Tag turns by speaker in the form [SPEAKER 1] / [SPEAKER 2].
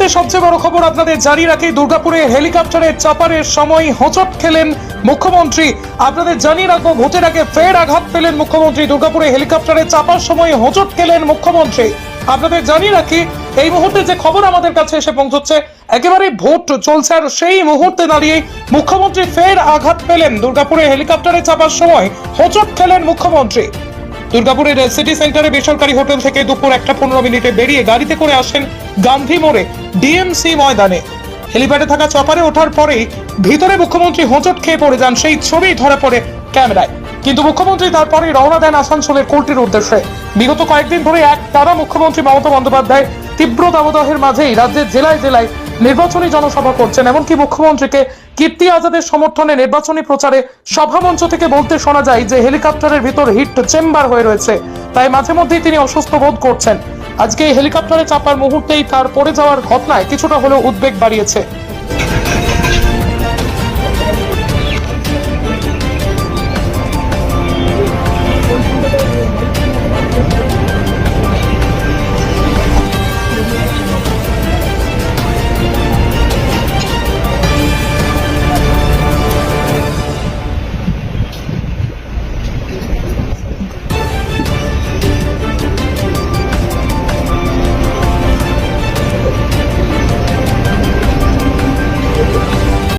[SPEAKER 1] মুহূর্তে সবচেয়ে বড় খবর আপনাদের জারি রাখি, দুর্গাপুরে হেলিকপ্টারের চাপারের সময় হোঁচট খেলেন মুখ্যমন্ত্রী। আপনাদের জানিয়ে রাখব, ভোটের আগে ফের আঘাত পেলেন মুখ্যমন্ত্রী। দুর্গাপুরে হেলিকপ্টারে চাপার সময় হোঁচট খেলেন মুখ্যমন্ত্রী। আপনাদের জানিয়ে রাখি, এই মুহূর্তে যে খবর আমাদের কাছে এসে পৌঁছচ্ছে, একেবারে ভোট চলছে আর সেই মুহূর্তে দাঁড়িয়ে মুখ্যমন্ত্রী ফের আঘাত পেলেন। দুর্গাপুরে হেলিকপ্টারে চাপার সময় হোঁচট খেলেন মুখ্যমন্ত্রী। দুর্গাপুরের সিটি সেন্টারে বেসরকারি হোটেল থেকে দুপুর একটা পনেরো মিনিটে বেরিয়ে গাড়িতে করে আসেন গান্ধী মোড়ে ডিএমসি ময়দানে। হেলিপ্যাডে থাকা চপারে ওঠার পরেই ভিতরে মুখ্যমন্ত্রী হোঁচট খেয়ে পড়ে যান সেই ছবি ধরা পড়ে ক্যামেরায়। কিন্তু মুখ্যমন্ত্রী তারপরে রওনা দেন আসানসোলের কোর্টের উদ্দেশ্যে। বিগত কয়েকদিন ধরে এক তারা মুখ্যমন্ত্রী মমতা বন্দ্যোপাধ্যায় তীব্র দাবদাহের মাঝেই রাজ্যের জেলায় জেলায় নির্বাচনী জনসভা করছেন। এমনকি মুখ্যমন্ত্রীকে কীর্তি আজাদের সমর্থনে নির্বাচনী প্রচারে সভামঞ্চ থেকে বলতে শোনা যায় যে, হেলিকপ্টারের ভিতর হিট চেম্বার হয়ে রয়েছে। তাই মাঝে মধ্যেই তিনি অসুস্থ বোধ করছেন। আজকে এই হেলিকপ্টারে চাপার মুহূর্তেই তার পড়ে যাওয়ার ঘটনায় কিছুটা হলেও উদ্বেগ বাড়িয়েছে।